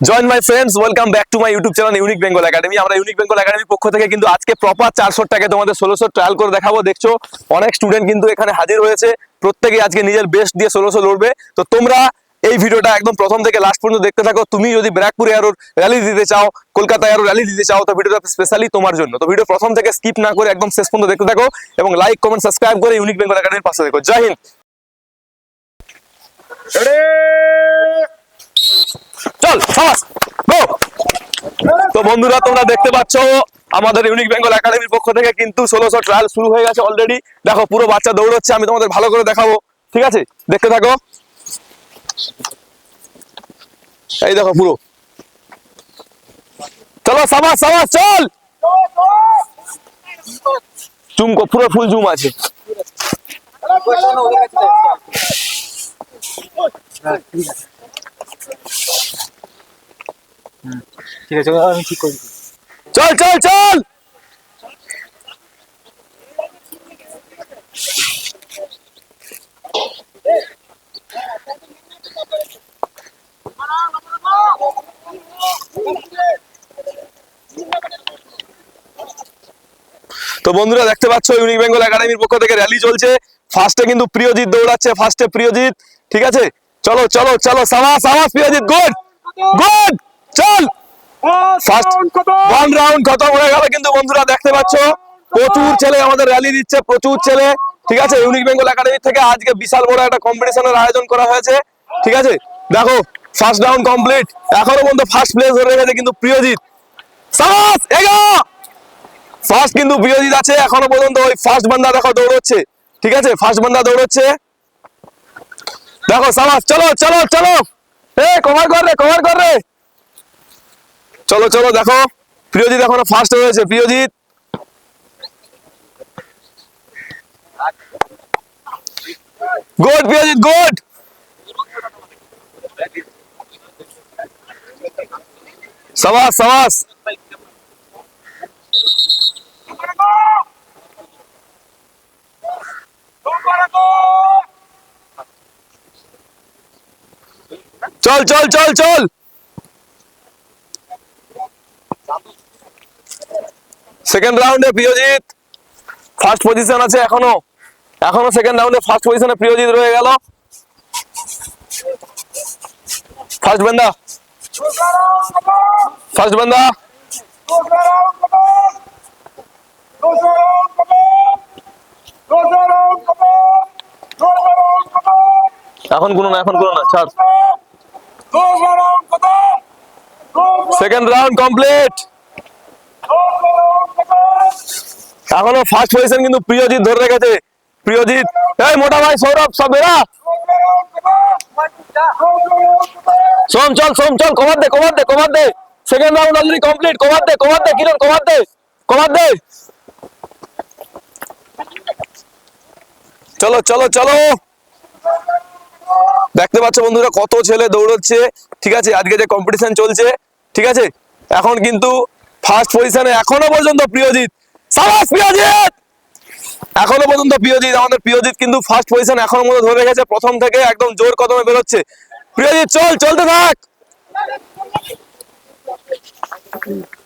Join my friends welcome back to my YouTube channel unique Bengal academy আমরা unique Bengal একাডেমির পক্ষ থেকে কিন্তু আজকে প্রপার চারশো টাকা তোমাদের ষোলোশো ট্রায়াল করে দেখাবো। দেখছ, অনেক স্টুডেন্ট কিন্তু এখানে হাজির হয়েছে। প্রত্যেকে আজকে নিজের বেস্ট দিয়ে ষোলোশো লড়বে। তো তোমরা এই ভিডিওটা একদম প্রথম থেকে লাস্ট পর্যন্ত দেখতে থাকো। তুমি যদি ব্র্যাকপুর এয়ারোর র্যালি দিতে চাও কলকাতা এয়ারোর র্যালি দিতে চাও, তো ভিডিওটা স্পেশালি তোমার জন্য। তো ভিডিও প্রথম থেকে স্কিপ না করে একদম শেষ পর্যন্ত দেখতে থাকো এবং লাইক কমেন্ট সাবস্ক্রাইব করে ইউনিক বেঙ্গল একাডেমির পাশে দেখো জয় হিন্দ। তো বন্ধুরা, তোমরা দেখতে পাচ্ছ, আমাদের ইউনিক বেঙ্গল একাডেমির পক্ষ থেকে কিন্তু ষোলোশো ট্রায়াল শুরু হয়ে গেছে অলরেডি দেখো, পুরো বাচ্চা দৌড়চ্ছে, আমি তোমাদের ভালো করে দেখাবো। ঠিক আছে? দেখতে থাকো। এই দেখো, পুরো। চলো, সাবাস সাবাস, চল! জুম পুরো ফুল জুম আছে। ঠিক আছে। আমি ঠিক করে। চল চল চল! তো বন্ধুরা, দেখতে পাচ্ছ ইউনিক বেঙ্গল একাডেমির পক্ষ থেকে র্যালি চলছে। ফার্স্টে কিন্তু প্রিয়জিৎ দৌড়াচ্ছে ফার্স্টে প্রিয়জিৎ। ঠিক আছে? চলো চলো চলো, সাবাস সাবাস, প্রিয়জিৎ গুড গুড চল! ফার্স্ট ওয়ান রাউন্ড খতম! হয়ে গেল কিন্তু বন্ধুরা দেখতে পাচ্ছ? প্রচুর ছেলে আমাদের র্যালি দিচ্ছে প্রচুর ছেলে। ঠিক আছে? ইউনিক বেঙ্গল একাডেমি থেকে আজকে বিশাল বড় একটা কম্পিটিশনের আয়োজন করা হয়েছে। ঠিক আছে? দেখো ফার্স্ট রাউন্ড কমপ্লিট এখনও পর্যন্ত ফার্স্ট প্লেস ধরে রেখেছে কিন্তু প্রিয়জিৎ। সাবাস এগো! ফার্স্ট কিন্তু প্রিয়জিৎ আছে এখনও পর্যন্ত ওই ফার্স্ট বান্দা দেখো দৌড়চ্ছে। ঠিক আছে? ফার্স্ট বান্দা দৌড়চ্ছে। দেখো সাবাস চলো চলো চলো। এ কভার কর রে কভার কর রে। চলো চলো, দেখো। প্রিয়জিৎ এখনও ফার্স্ট হয়েছে। প্রিয়জিৎ। গুড প্রিয়জিৎ গুড সাবাস সাবাস। চল চল চল চল। সেকেন্ড রাউন্ডে প্রিয়জিৎ ফার্স্ট পজিশন আছে এখনও। এখনও সেকেন্ড রাউন্ডে ফার্স্ট পজিশনে প্রিয়জিৎ রয়ে গেল। ফার্স্ট বান্দা। ফার্স্ট বান্দা। এখন কোনো না এখন কোনো না, ছাড়। সেকেন্ড রাউন্ড কমপ্লিট এখনও ফার্স্ট পজিশন কিন্তু প্রিয়জিৎ ধরে রেখেছে। প্রিয়জিৎ, এই মোটা ভাই সৌরভ, সব বেরা সোম, চল সোম, চল, কমার দে কমার দে কমার দে। সেকেন্ড রাউন্ড অলরেডি কমপ্লিট কমার দে কমার দে, কিরণ, কমার দে কমার দে। চলো চলো চলো। দেখতে পাচ্ছ বন্ধুরা, কত ছেলে দৌড়চ্ছে। ঠিক আছে, আজকে যে কম্পিটিশন চলছে ঠিক আছে? এখন কিন্তু ফার্স্ট পজিশনে এখনও পর্যন্ত প্রিয়জিৎ। সাবাস প্রিয়জিৎ! এখনও পর্যন্ত প্রিয়জিৎ, আমাদের প্রিয়জিৎ কিন্তু ফার্স্ট পজিশন এখনও মধ্যে ধরে রেখেছে। প্রথম থেকে একদম জোর কদমে বেরোচ্ছে। প্রিয়জিৎ, চল, চলতে থাক!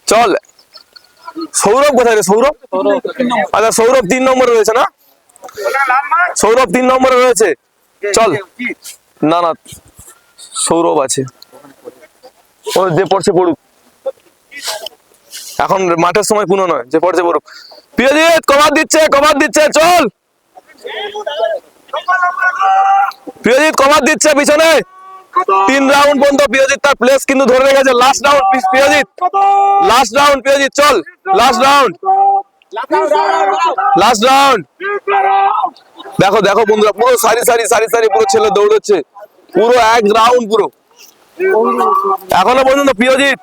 চল। সৌরভ কোথায় রে? সৌরভ? আচ্ছা সৌরভ তিন নম্বরে রয়েছে না? সৌরভ তিন নম্বরে রয়েছে। চল। না না, সৌরভ আছে। ও যে পড়ছে পড়ুক। এখন মাঠের সময় কোনো নয়, যে পড়ছে পড়ুক। প্রিয়জিৎ, কভার দিচ্ছে কভার দিচ্ছে, চল! প্রিয়জিৎ, কভার দিচ্ছে পিছনে। তিন রাউন্ড পর্যন্ত প্রিয়জিৎ তার প্লেস কিন্তু ধরে রেখেছে। Last round Priyajit! Last round Priyajit, চল! লাস্ট রাউন্ড লাস্ট রাউন্ড দেখো দেখো বন্ধুরা, পুরো সারি সারি সারি সারি পুরো ছেলে দৌড়চ্ছে। পুরো এক রাউন্ড পুরো। এখনও পর্যন্ত প্রিয়জিৎ,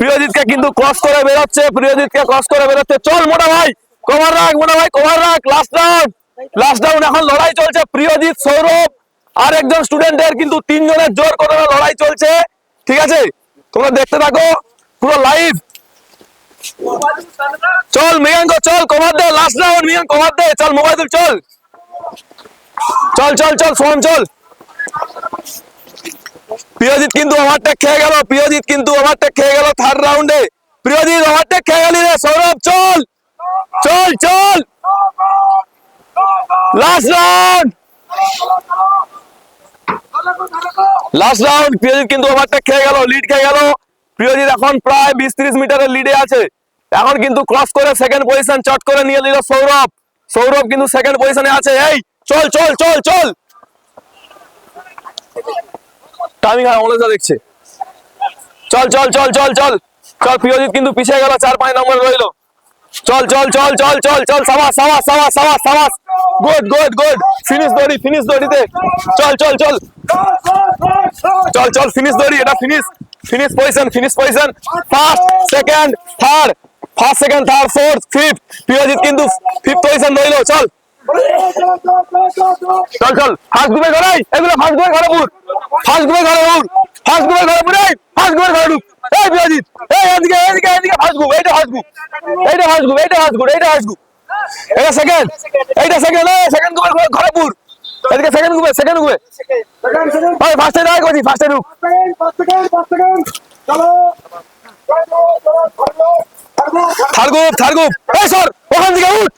প্রিয়জিৎকে কিন্তু ক্রস করে বেরোচ্ছে, প্রিয়জিৎকে ক্রস করে বেরোচ্ছে। চল মোটা ভাই কভার রাখ, মোটা ভাই কভার রাখ লাস্ট রাউন্ড লাস্ট রাউন্ড এখন লড়াই চলছে প্রিয়জিৎ সৌরভ আর একজন স্টুডেন্টের কিন্তু তিনজনের জোর করে লড়াই চলছে। ঠিক আছে? তোমরা দেখতে থাকো, পুরো লাইভ চল মিয়াঙ্ক, চল কভার দে লাস্ট রাউন্ড মিয়াঙ্ক কভার দে, চল মোবাইল চল। চল চল চল সোহম চল। প্রিয়জিৎ কিন্তু ওভারটেক খেয়ে গেল, প্রিয়জিৎ কিন্তু ওভারটেক খেয়ে গেল থার্ড রাউন্ডে প্রিয়জিৎ ওভারটেক খেয়ে গেলি রে, সৌরভ, চল! চল চল! Last round last round Priyajit কিন্তু ওভারটেক খেয়ে গেল লিড খেয়ে গেল। প্রিয়জিৎ এখন প্রায় বিশ ত্রিশ মিটারের লিডে আছে। এখন কিন্তু ক্রস করে সেকেন্ড পজিশন চট করে নিয়ে নিল সৌরভ। সৌরভ কিন্তু সেকেন্ড পজিশনে আছে। এই, চল চল চল চল! টাইমিং আর অমলেশদা দেখছে চল চল চল চল চল চল প্রিয়জিৎ কিন্তু পিছিয়ে গেল চার পাঁচ নম্বর রইল চল চল চল চল চল চল সাবাস সাবাস সাবাস সাবাস সাবাস গুড গুড গুড ফিনিশ দড়ি ফিনিশ দড়িতে চল চল চল চল চল ফিনিশ দড়ি এটা finish finish position finish position first second third first second third fourth fifth Priyajit কিন্তু ফিফথ পজিশন রইল চল চল চল এগুলো ঘরে গ্রুপে ঘরে গ্রুপে ঘরে গ্রুপে ঘরে এই এই, এদিকে এদিকে এদিকে এইটা এইটা এইটা এইটা এটা সেকেন্ড এইটা সেকেন্ড এই সেকেন্ড ঘরে এদিকে সেকেন্ড সেকেন্ড গ্রুপে ভাই ফার্স্টে দাঁড়াই করছি ফার্স্টে ঢুক। থার্ড গ্রুপ থার্ড গ্রুপ এই, সর, ওখান থেকে উঠ।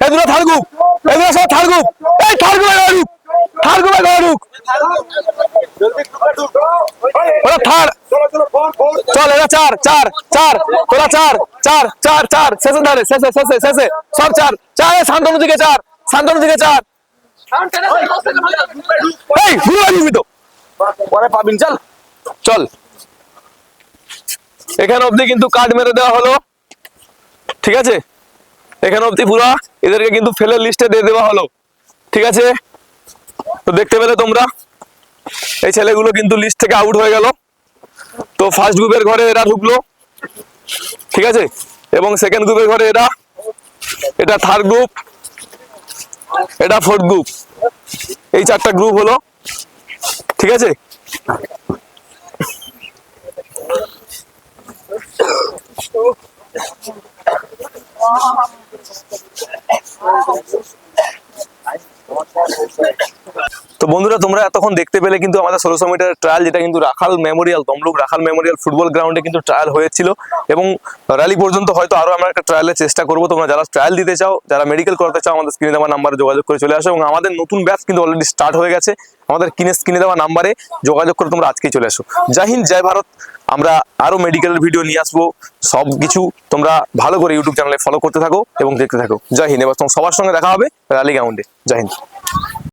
এই দুটো সব চল চার চার শান্তনু দিকে চার, শান্তনু দিকে চার। চল। চল। এখানে অবধি কিন্তু কার্ড মেরে দেওয়া হলো। ঠিক আছে? এখানে অবধি পুরা এদেরকে কিন্তু ফেলে লিস্টে দিয়ে দেওয়া হলো। ঠিক আছে? তো দেখতে পেলে তোমরা? এই ছেলেগুলো কিন্তু লিস্ট থেকে আউট হয়ে গেল। তো ফার্স্ট গ্রুপের ঘরে এরা ঢুকলো। ঠিক আছে? এবং সেকেন্ড গ্রুপের ঘরে এরা, এটা থার্ড গ্রুপ এটা ফোর্থ গ্রুপ এই চারটা গ্রুপ হলো। ঠিক আছে? তো বন্ধুরা, তোমরা এতক্ষণ দেখতে পেলে কিন্তু আমাদের ষোলোশো মিটার ট্রায়াল যেটা কিন্তু Rakhal memorial Tamluk Rakhal memorial football গ্রাউন্ডে কিন্তু ট্রায়াল হয়েছিল। এবং র্যালি পর্যন্ত হয়তো আরও আমরা একটা ট্রায়ালের চেষ্টা করব। তোমরা যারা ট্রায়াল দিতে চাও, যারা মেডিকেল করাতে চাও, আমাদের স্ক্রিনে দেওয়া নাম্বারে যোগাযোগ করে চলে আসো। এবং আমাদের নতুন ব্যাচ কিন্তু অলরেডি স্টার্ট হয়ে গেছে। আমাদের কিনে স্ক্রিনে দেওয়া নাম্বারে যোগাযোগ করে তোমরা আজকেই চলে আসো। জয় হিন্দ, জয় ভারত। আমরা আরও মেডিকেলের ভিডিও নিয়ে আসব। সব কিছু তোমরা ভালো করে ইউটিউব চ্যানেলে ফলো করতে থাকো এবং দেখতে থাকো। জয় হিন্দ। এবার সবার সঙ্গে দেখা হবে রালি গ্রাউন্ডে জয় হিন্দ।